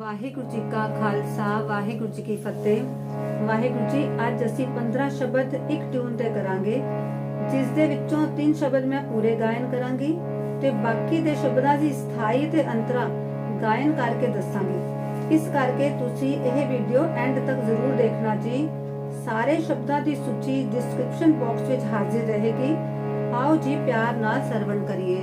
ਵਾਹਿਗੁਰੂ ਜੀ ਕਾ ਖਾਲਸਾ, ਵਾਹਿਗੁਰੂ ਜੀ ਕੀ ਫਤਿਹ। ਵਾਹਿਗੁਰੂ ਜੀ, ਅੱਜ ਅਸੀਂ 15 ਸ਼ਬਦ ਇੱਕ ਟਿਊਨ ਤੇ ਕਰਾਂਗੇ, ਜਿਸ ਦੇ ਵਿੱਚੋਂ ਤਿੰਨ ਸ਼ਬਦ ਮੈਂ ਪੂਰੇ ਗਾਇਨ ਕਰਾਂਗੀ ਤੇ ਬਾਕੀ ਦੇ ਸ਼ਬਦਾਂ ਦੀ ਸਥਾਈ ਤੇ ਅੰਤਰਾ ਗਾਇਨ ਕਰਕੇ ਦੱਸਾਂਗੀ। ਇਸ ਕਰਕੇ ਤੁਸੀਂ ਇਹ ਵੀਡੀਓ ਐਂਡ ਤੱਕ ਜ਼ਰੂਰ ਦੇਖਣਾ ਜੀ। ਸਾਰੇ ਸ਼ਬਦਾਂ ਦੀ ਸੂਚੀ ਡਿਸਕ੍ਰਿਪਸ਼ਨ ਬਾਕਸ ਵਿੱਚ ਹਾਜ਼ਰ ਰਹੇਗੀ। ਆਓ ਜੀ, ਪਿਆਰ ਨਾਲ ਸਰਵਣ ਕਰੀਏ।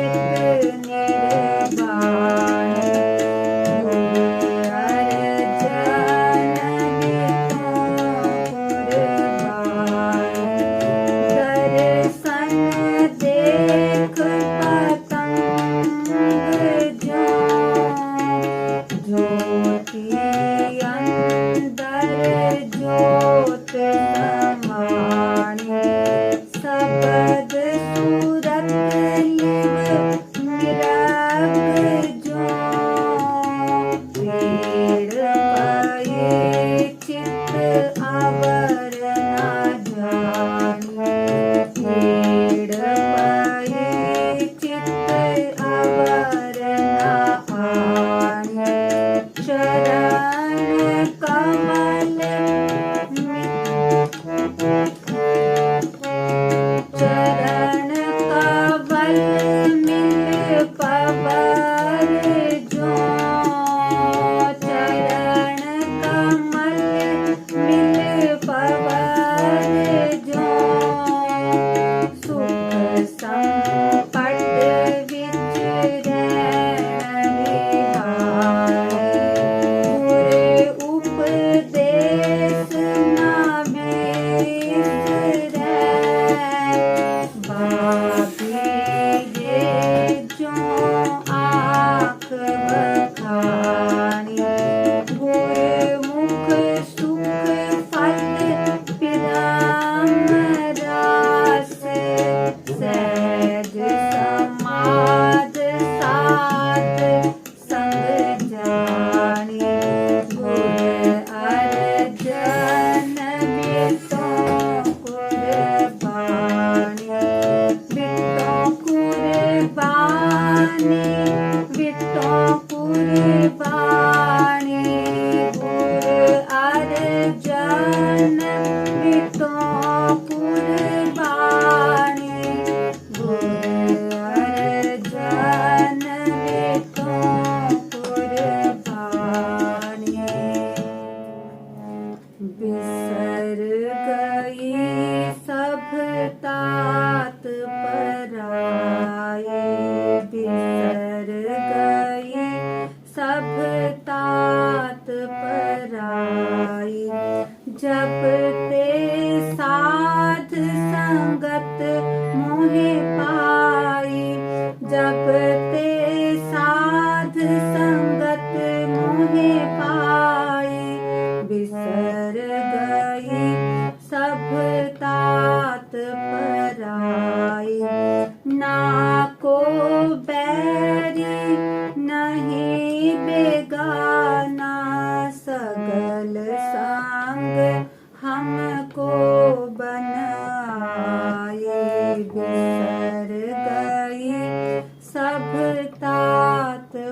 perder. Shut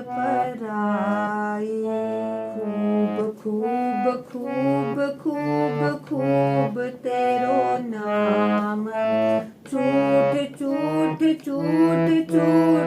ਪਰਾਈ। ਖੂਬ ਖੂਬ ਖੂਬ ਖੂਬ ਖੂਬ ਤੇਰੋ ਨਾਮ। ਝੂਠ ਝੂਠ ਝੂਠ ਝੂਠ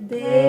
birthday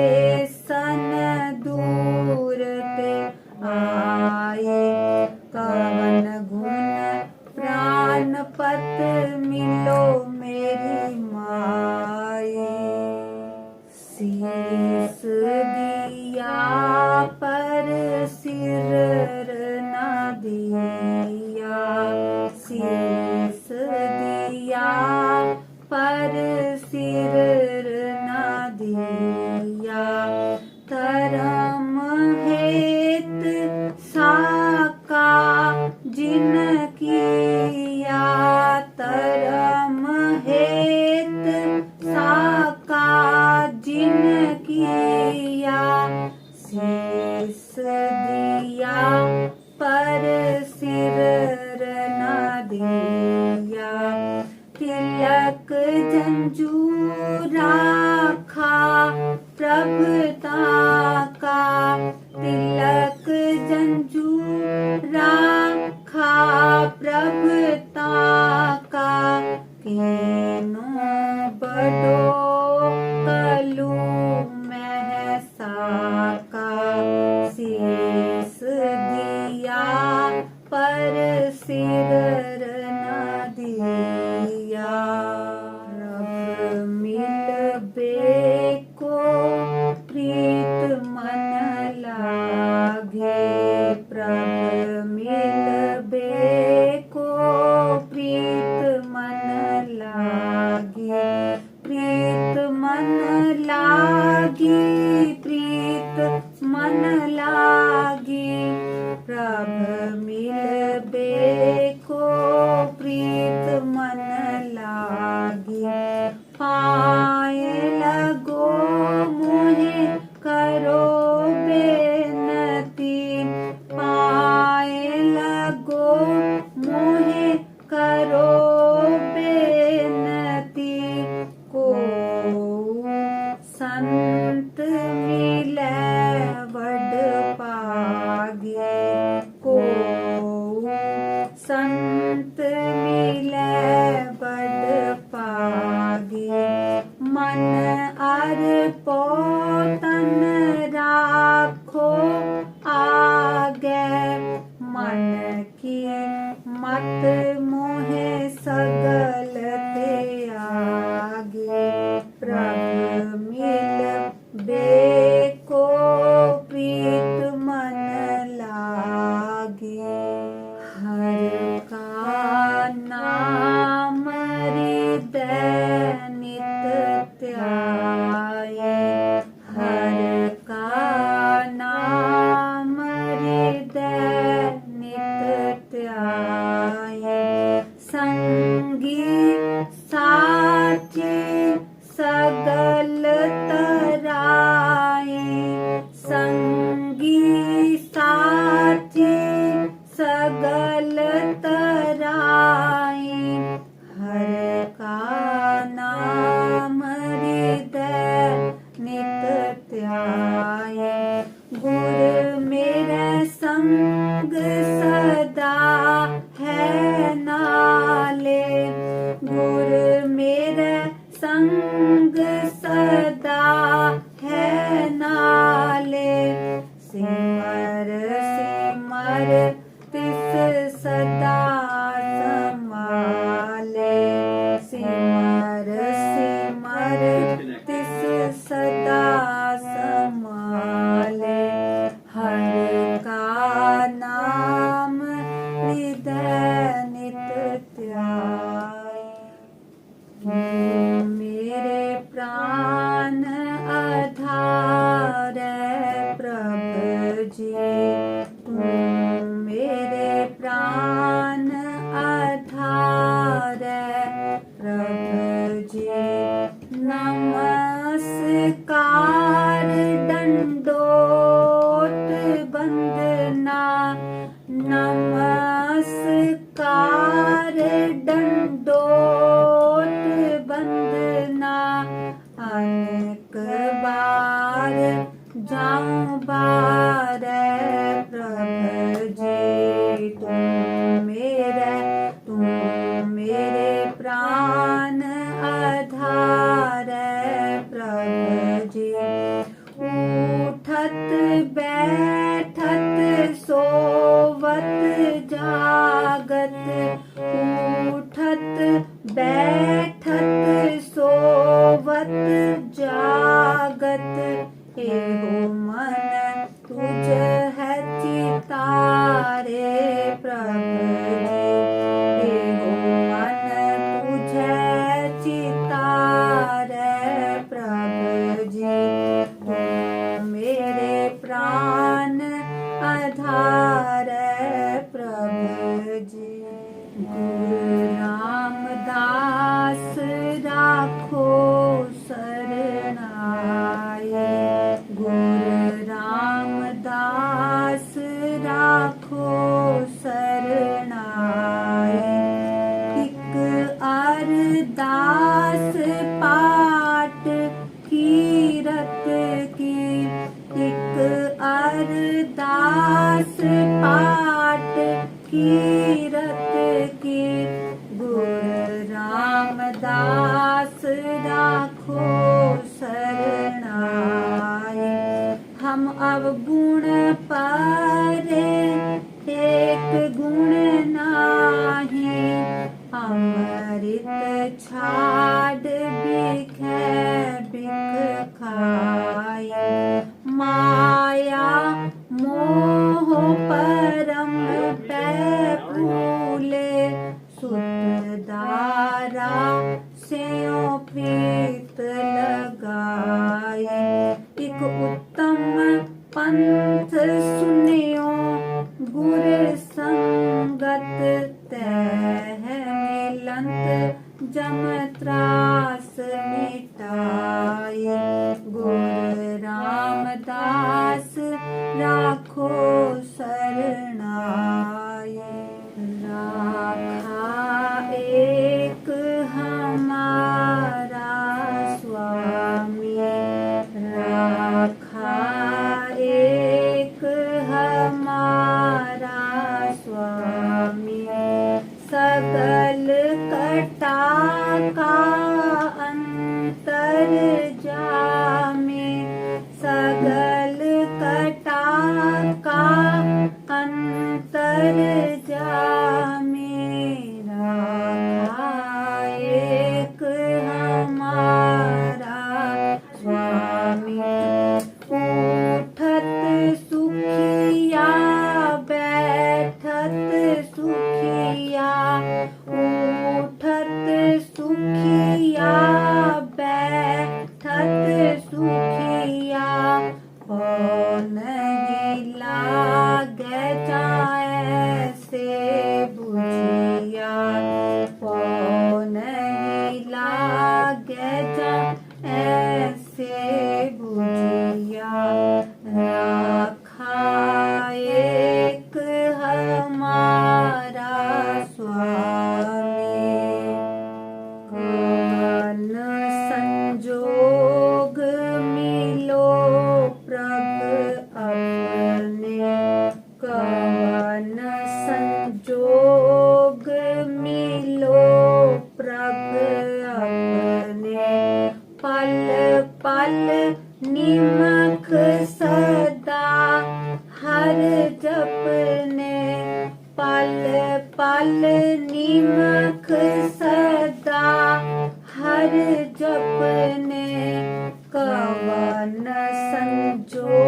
one other boy. Não. libertar joy.